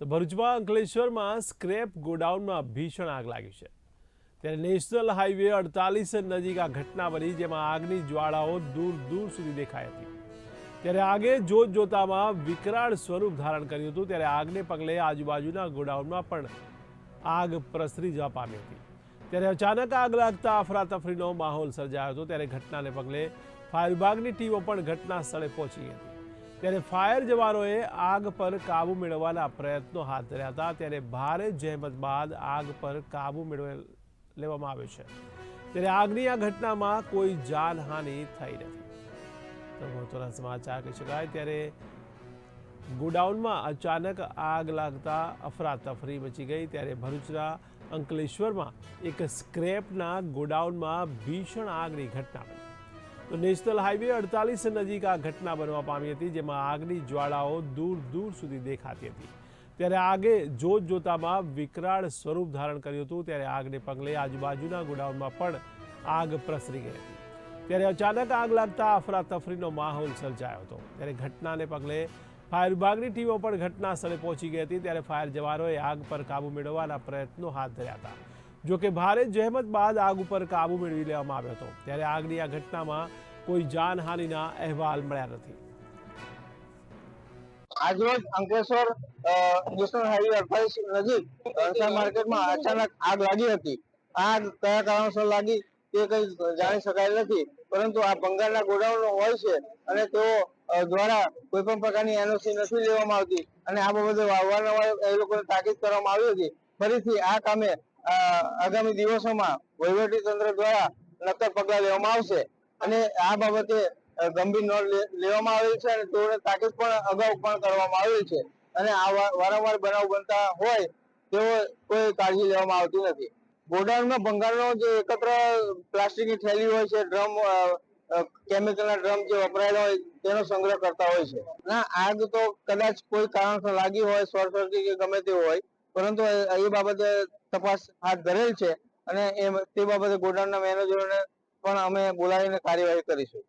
તો ભરૂચમાં અંકલેશ્વરમાં સ્ક્રેપ ગોડાઉનમાં ભીષણ આગ લાગી છે. ત્યારે નેશનલ હાઈવે અડતાલીસ નજીક આ ઘટના બની જેમાં આગની જ્વાળાઓ દૂર દૂર સુધી દેખાઈ હતી. ત્યારે આગે જોત જોતામાં વિકરાળ સ્વરૂપ ધારણ કર્યું હતું. ત્યારે આગને પગલે આજુબાજુના ગોડાઉનમાં પણ આગ પ્રસરી જવા પામી હતી. ત્યારે અચાનક આગ લાગતા અફરાતફરીનો માહોલ સર્જાયો હતો. ત્યારે ઘટનાને પગલે ફાયર વિભાગની ટીમો પણ ઘટના સ્થળે પહોંચી હતી. ત્યારે ફાયર જવાનોએ આગ પર કાબુ મેળવવાના પ્રયત્નો હાથ ધર્યા હતા. ત્યારે ભારે જહેમત બાદ આગ પર કાબુ મેળવે લેવામાં આવ્યો છે. ત્યારે આગની આ ઘટનામાં કોઈ જાનહાનિ થઈ નથી. તો મહત્વના સમાચાર કહી શકાય. ત્યારે ગોડાઉનમાં અચાનક આગ લાગતા અફરાતફરી મચી ગઈ. ત્યારે ભરૂચના અંકલેશ્વરમાં એક સ્ક્રેપના ગોડાઉનમાં ભીષણ આગની ઘટના તો નેશનલ હાઈવે અડતાલીસ નજીક આ ઘટના બનવા પામી હતી, જેમાં આગની જ્વાળાઓ દૂર દૂર સુધી દેખાતી હતી. ત્યારે આગે જોત જોતામાં વિકરાળ સ્વરૂપ ધારણ કર્યું હતું, ત્યારે આગને પગલે આજુબાજુના ગોડાઉનમાં પણ આગ પ્રસરી ગઈ હતી. ત્યારે અચાનક આગ લાગતા અફરાતફરીનો માહોલ સર્જાયો હતો. ત્યારે ઘટનાને પગલે ફાયર વિભાગની ટીમો પણ ઘટના સ્થળે પહોંચી ગઈ હતી, ત્યારે ફાયર જવાનોએ આગ પર કાબુ મેળવવાના પ્રયત્નો હાથ ધર્યા હતા. જો કે ભારે જહેમત બાદ આગ ઉપર કાબુ મેળવી લેવામાં આવ્યો હતો. ત્યારે આગની આ ઘટનામાં કોઈ જાનહાનિના અહેવાલ મળ્યા નથી. આજરોજ અંકલેશ્વર નેશનલ હાઈવે અડતાલીસ નજીક રણછાડ માર્કેટમાં અચાનક આગ લાગી હતી. આગ કયા કારણોસર લાગી તે કઈ જાણી શકાય નથી, પરંતુ આ બંગાળના ગોડાઉન હોય છે અને તેઓ દ્વારા કોઈ પણ પ્રકારની એનઓસી નથી લેવામાં આવતી અને આ બાબતે વારંવાર એ લોકોને તાકીદ કરવામાં આવી હતી. ફરીથી આ કામે આગામી દિવસોમાં વહીવટી તંત્ર દ્વારા નક્કર પગલાં લેવામાં આવશે અને આ બાબતે ગંભીર નોંધ લેવામાં આવેલ છે અને તેઓને તાકીદ પણ અગાઉ પણ કરવામાં આવેલ છે અને આ વારંવાર બનાવ બનતા હોય તેઓ કોઈ કાળજી લેવામાં આવતી નથી. ગોડાઉનમાં ભંગારનો જે એકત્ર પ્લાસ્ટિકની થેલી હોય છે, ડ્રમ કેમિકલના ડ્રમ જે વપરાયેલા હોય તેનો સંગ્રહ કરતા હોય છે. ના, આગ તો કદાચ કોઈ કારણસર લાગી હોય, શોર્ટ સર્કિટ કે ગમે તે હોય પરંતુ એ બાબતે તપાસ હાથ ધરેલ છે અને એ, તે બાબતે ગોડાઉનના મેનેજરોને પણ અમે બોલાવીને કાર્યવાહી કરીશું.